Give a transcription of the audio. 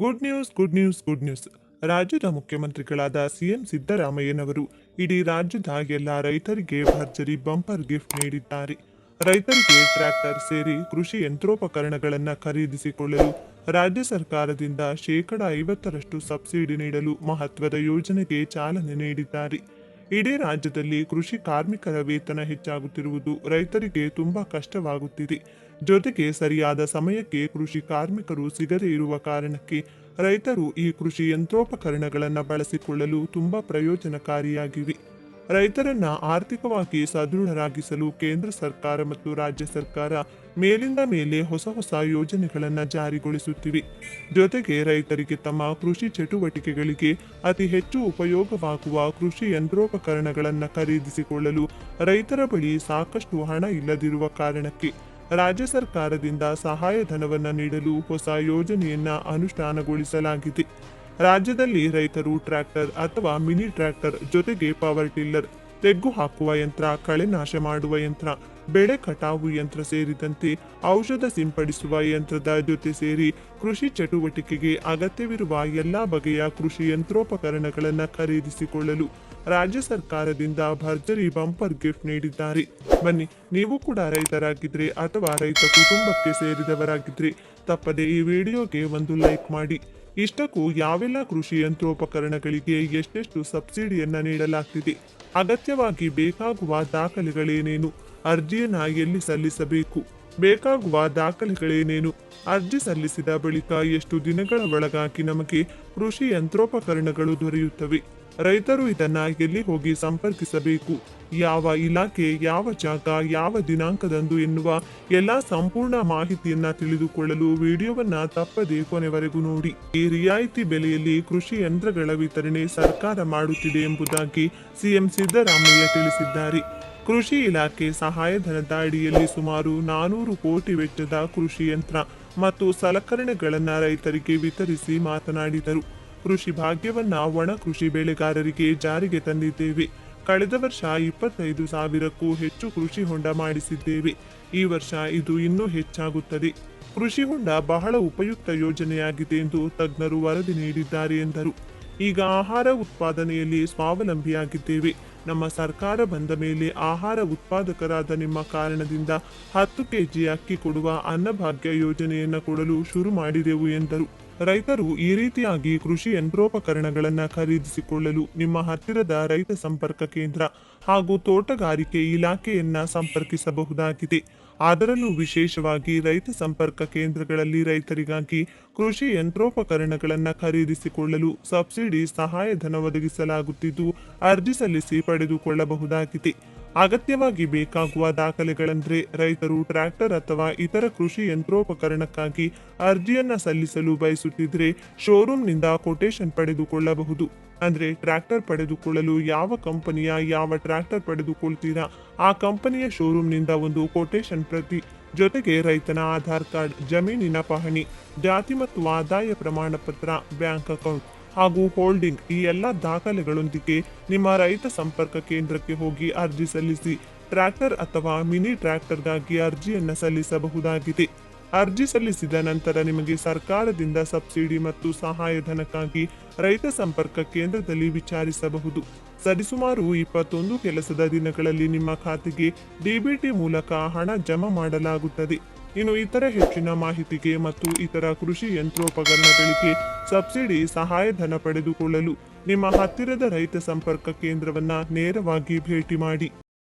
Good news good news good news ರಾಜ್ಯದ ಮುಖ್ಯಮಂತ್ರಿಗಳಾದ CM ಸಿದ್ದರಾಮಯ್ಯನವರು ಇಡೀ ರಾಜ್ಯದ ಎಲ್ಲ ರೈತರಿಗೆ ಭರ್ಜರಿ ಬಂಪರ್ ಗಿಫ್ಟ್ ನೀಡಿದ್ದಾರೆ. ರೈತರಿಗೆ ಟ್ರ್ಯಾಕ್ಟರ್ ಸೇರಿ ಕೃಷಿ ಯಂತ್ರೋಪಕರಣಗಳನ್ನು ಖರೀದಿಸಿಕೊಳ್ಳಲು ರಾಜ್ಯ ಸರ್ಕಾರದಿಂದ ಶೇಕಡ ಐವತ್ತರಷ್ಟು ಸಬ್ಸಿಡಿ ನೀಡಲು ಮಹತ್ವದ ಯೋಜನೆಗೆ ಚಾಲನೆ ನೀಡಿದ್ದಾರೆ. ಇಡೀ ರಾಜ್ಯದಲ್ಲಿ ಕೃಷಿ ಕಾರ್ಮಿಕರ ವೇತನ ಹೆಚ್ಚಾಗುತ್ತಿರುವುದು ರೈತರಿಗೆ ತುಂಬಾ ಕಷ್ಟವಾಗುತ್ತಿದೆ. ಜೊತೆಗೆ ಸರಿಯಾದ ಸಮಯಕ್ಕೆ ಕೃಷಿ ಕಾರ್ಮಿಕರು ಸಿಗದೇ ಇರುವ ಕಾರಣಕ್ಕೆ ರೈತರು ಈ ಕೃಷಿ ಯಂತ್ರೋಪಕರಣಗಳನ್ನು ಬಳಸಿಕೊಳ್ಳಲು ತುಂಬಾ ಪ್ರಯೋಜನಕಾರಿಯಾಗಿವೆ. ರೈತರನ್ನ ಆರ್ಥಿಕವಾಗಿ ಸದೃಢರಾಗಿಸಲು ಕೇಂದ್ರ ಸರ್ಕಾರ ಮತ್ತು ರಾಜ್ಯ ಸರ್ಕಾರ ಮೇಲಿಂದ ಮೇಲೆ ಹೊಸ ಹೊಸ ಯೋಜನೆಗಳನ್ನು ಜಾರಿಗೊಳಿಸುತ್ತಿವೆ. ಜೊತೆಗೆ ರೈತರಿಗೆ ತಮ್ಮ ಕೃಷಿ ಚಟುವಟಿಕೆಗಳಿಗೆ ಅತಿ ಹೆಚ್ಚು ಉಪಯೋಗವಾಗುವ ಕೃಷಿ ಯಂತ್ರೋಪಕರಣಗಳನ್ನು ಖರೀದಿಸಿಕೊಳ್ಳಲು ರೈತರ ಬಳಿ ಸಾಕಷ್ಟು ಹಣ ಇಲ್ಲದಿರುವ ಕಾರಣಕ್ಕೆ ರಾಜ್ಯ ಸರ್ಕಾರದಿಂದ ಸಹಾಯಧನವನ್ನು ನೀಡಲು ಹೊಸ ಯೋಜನೆಯನ್ನ ಅನುಷ್ಠಾನಗೊಳಿಸಲಾಗಿದೆ. ರಾಜ್ಯದಲ್ಲಿ ರೈತರು ಟ್ರ್ಯಾಕ್ಟರ್ ಅಥವಾ ಮಿನಿ ಟ್ರ್ಯಾಕ್ಟರ್ ಜೊತೆಗೆ ಪವರ್ ಟಿಲ್ಲರ್, ತೆಗ್ಗು ಹಾಕುವ ಯಂತ್ರ, ಕಳೆ ನಾಶ ಮಾಡುವ ಯಂತ್ರ, ಬೆಳೆ ಕಟಾವು ಯಂತ್ರ ಸೇರಿದಂತೆ ಔಷಧ ಸಿಂಪಡಿಸುವ ಯಂತ್ರದ ಜೊತೆ ಸೇರಿ ಕೃಷಿ ಚಟುವಟಿಕೆಗೆ ಅಗತ್ಯವಿರುವ ಎಲ್ಲ ಬಗೆಯ ಕೃಷಿ ಯಂತ್ರೋಪಕರಣಗಳನ್ನು ಖರೀದಿಸಿಕೊಳ್ಳಲು ರಾಜ್ಯ ಸರ್ಕಾರದಿಂದ ಭರ್ಜರಿ ಬಂಪರ್ ಗಿಫ್ಟ್ ನೀಡಿದ್ದಾರೆ. ಬನ್ನಿ, ನೀವು ಕೂಡ ರೈತರಾಗಿದ್ರೆ ಅಥವಾ ರೈತ ಕುಟುಂಬಕ್ಕೆ ಸೇರಿದವರಾಗಿದ್ರೆ ತಪ್ಪದೆ ಈ ವಿಡಿಯೋಗೆ ಒಂದು ಲೈಕ್ ಮಾಡಿ. ಇಷ್ಟಕ್ಕೂ ಯಾವೆಲ್ಲ ಕೃಷಿ ಯಂತ್ರೋಪಕರಣಗಳಿಗೆ ಎಷ್ಟೆಷ್ಟು ಸಬ್ಸಿಡಿಯನ್ನ ನೀಡಲಾಗ್ತಿದೆ? ಅಗತ್ಯವಾಗಿ ಬೇಕಾಗುವ ದಾಖಲೆಗಳೇನೇನು? ಅರ್ಜಿಯನ್ನ ಎಲ್ಲಿ ಸಲ್ಲಿಸಬೇಕು? ಬೇಕಾಗುವ ದಾಖಲೆಗಳೇನೇನು ಅರ್ಜಿ ಸಲ್ಲಿಸಿದ ಬಳಿಕ ಎಷ್ಟು ದಿನಗಳ ಒಳಗಾಗಿ ನಮಗೆ ಕೃಷಿ ಯಂತ್ರೋಪಕರಣಗಳು ದೊರೆಯುತ್ತವೆ. ರೈತರು ಇದನ್ನ ಎಲ್ಲಿ ಹೋಗಿ ಸಂಪರ್ಕಿಸಬೇಕು? ಯಾವ ಇಲಾಖೆ, ಯಾವ ಜಾಗ, ಯಾವ ದಿನಾಂಕದಂದು ಎನ್ನುವ ಎಲ್ಲಾ ಸಂಪೂರ್ಣ ಮಾಹಿತಿಯನ್ನ ತಿಳಿದುಕೊಳ್ಳಲು ವಿಡಿಯೋವನ್ನ ತಪ್ಪದೆ ಕೊನೆವರೆಗೂ ನೋಡಿ. ಈ ರಿಯಾಯಿತಿ ಬೆಲೆಯಲ್ಲಿ ಕೃಷಿ ಯಂತ್ರಗಳ ವಿತರಣೆ ಸರ್ಕಾರ ಮಾಡುತ್ತಿದೆ ಎಂಬುದಾಗಿ ಸಿಎಂ ಸಿದ್ದರಾಮಯ್ಯ ತಿಳಿಸಿದ್ದಾರೆ. ಕೃಷಿ ಇಲಾಖೆ ಸಹಾಯಧನದ ಅಡಿಯಲ್ಲಿ ಸುಮಾರು ನಾನೂರು ಕೋಟಿ ವೆಚ್ಚದ ಕೃಷಿ ಯಂತ್ರ ಮತ್ತು ಸಲಕರಣೆಗಳನ್ನು ರೈತರಿಗೆ ವಿತರಿಸಿ ಮಾತನಾಡಿದರು. ಕೃಷಿ ಭಾಗ್ಯವನ್ನ ಒಣ ಕೃಷಿ ಬೆಳೆಗಾರರಿಗೆ ಜಾರಿಗೆ ತಂದಿದ್ದೇವೆ. ಕಳೆದ ವರ್ಷ ಇಪ್ಪತ್ತೈದು ಸಾವಿರಕ್ಕೂ ಹೆಚ್ಚು ಕೃಷಿ ಹೊಂಡ ಮಾಡಿಸಿದ್ದೇವೆ. ಈ ವರ್ಷ ಇದು ಇನ್ನೂ ಹೆಚ್ಚಾಗುತ್ತದೆ. ಕೃಷಿ ಹೊಂಡ ಬಹಳ ಉಪಯುಕ್ತ ಯೋಜನೆಯಾಗಿದೆ ಎಂದು ತಜ್ಞರು ವರದಿ ನೀಡಿದ್ದಾರೆ ಎಂದರು. ಈಗ ಆಹಾರ ಉತ್ಪಾದನೆಯಲ್ಲಿ ಸ್ವಾವಲಂಬಿಯಾಗಿದ್ದೇವೆ. ನಮ್ಮ ಸರ್ಕಾರ ಬಂದ ಮೇಲೆ ಆಹಾರ ಉತ್ಪಾದಕರಾದ ನಿಮ್ಮ ಕಾರಣದಿಂದ ಹತ್ತು ಕೆಜಿ ಅಕ್ಕಿ ಕೊಡುವ ಅನ್ನಭಾಗ್ಯ ಯೋಜನೆಯನ್ನು ಕೊಡಲು ಶುರು ಮಾಡಿದೆವು ಎಂದರು. ರೈತರು ಈ ರೀತಿಯಾಗಿ ಕೃಷಿ ಯಂತ್ರೋಪಕರಣಗಳನ್ನು ಖರೀದಿಸಿಕೊಳ್ಳಲು ನಿಮ್ಮ ಹತ್ತಿರದ ರೈತ ಸಂಪರ್ಕ ಕೇಂದ್ರ ಹಾಗೂ ತೋಟಗಾರಿಕೆ ಇಲಾಖೆಯನ್ನ ಸಂಪರ್ಕಿಸಬಹುದಾಗಿದೆ. ಅದರಲ್ಲೂ ವಿಶೇಷವಾಗಿ ರೈತ ಸಂಪರ್ಕ ಕೇಂದ್ರಗಳಲ್ಲಿ ರೈತರಿಗಾಗಿ ಕೃಷಿ ಯಂತ್ರೋಪಕರಣಗಳನ್ನು ಖರೀದಿಸಿಕೊಳ್ಳಲು ಸಬ್ಸಿಡಿ ಸಹಾಯಧನ ಒದಗಿಸಲಾಗುತ್ತಿದ್ದು ಅರ್ಜಿ ಸಲ್ಲಿಸಿ ಪಡೆದುಕೊಳ್ಳಬಹುದಾಗಿದೆ. ಅಗತ್ಯವಾಗಿ ಬೇಕಾಗುವ ದಾಖಲೆಗಳೆಂದರೆ ರೈತರು ಟ್ರ್ಯಾಕ್ಟರ್ ಅಥವಾ ಇತರ ಕೃಷಿ ಯಂತ್ರೋಪಕರಣಕ್ಕಾಗಿ ಅರ್ಜಿಯನ್ನ ಸಲ್ಲಿಸಲು ಬಯಸುತ್ತಿದ್ರೆ ಶೋರೂಮ್ನಿಂದ ಕೊಟೇಶನ್ ಪಡೆದುಕೊಳ್ಳಬಹುದು. ಅಂದ್ರೆ ಟ್ರ್ಯಾಕ್ಟರ್ ಪಡೆದುಕೊಳ್ಳಲು ಯಾವ ಕಂಪನಿಯ ಯಾವ ಟ್ರ್ಯಾಕ್ಟರ್ ಪಡೆದುಕೊಳ್ತೀರಾ? ಆ ಕಂಪನಿಯ ಶೋರೂಮ್ನಿಂದ ಒಂದು ಕೊಟೇಶನ್ ಪ್ರತಿ. ಜೊತೆಗೆ ರೈತನ ಆಧಾರ್ ಕಾರ್ಡ್, ಜಮೀನಿನ ಪಹಣಿ, ಜಾತಿ ಮತ್ತು ಆದಾಯ ಪ್ರಮಾಣ ಪತ್ರ ಬ್ಯಾಂಕ್ ಅಕೌಂಟ್. ಹಾಗೂ ಹೋಲ್ಡಿಂಗ್ ಈ ಎಲ್ಲ ದಾಖಲೆಗಳೊಂದಿಗೆ ನಿಮ್ಮ ರೈತ ಸಂಪರ್ಕ ಕೇಂದ್ರಕ್ಕೆ ಹೋಗಿ ಅರ್ಜಿ ಸಲ್ಲಿಸಿ. ಟ್ರ್ಯಾಕ್ಟರ್ ಅಥವಾ ಮಿನಿ ಟ್ರ್ಯಾಕ್ಟರ್ಗಾಗಿ ಅರ್ಜಿಯನ್ನು ಸಲ್ಲಿಸಬಹುದಾಗಿದೆ. ಅರ್ಜಿ ಸಲ್ಲಿಸಿದ ನಂತರ ನಿಮಗೆ ಸರ್ಕಾರದಿಂದ ಸಬ್ಸಿಡಿ ಮತ್ತು ಸಹಾಯಧನಕ್ಕಾಗಿ ರೈತ ಸಂಪರ್ಕ ಕೇಂದ್ರದಲ್ಲಿ ವಿಚಾರಿಸಬಹುದು. ಸರಿಸುಮಾರು ಇಪ್ಪತ್ತೊಂದು ಕೆಲಸದ ದಿನಗಳಲ್ಲಿ ನಿಮ್ಮ ಖಾತೆಗೆ ಡಿಬಿಟಿ ಮೂಲಕ ಹಣ ಜಮಾ ಮಾಡಲಾಗುತ್ತದೆ. ಇನ್ನು ಇತರ ಹೆಚ್ಚಿನ ಮಾಹಿತಿಗೆ ಮತ್ತು ಇತರ ಕೃಷಿ ಯಂತ್ರೋಪಕರಣಗಳಿಗೆ ಸಬ್ಸಿಡಿ ಸಹಾಯಧನ ಪಡೆದುಕೊಳ್ಳಲು ನಿಮ್ಮ ಹತ್ತಿರದ ರೈತ ಸಂಪರ್ಕ ಕೇಂದ್ರವನ್ನ ನೇರವಾಗಿ ಭೇಟಿ ಮಾಡಿ.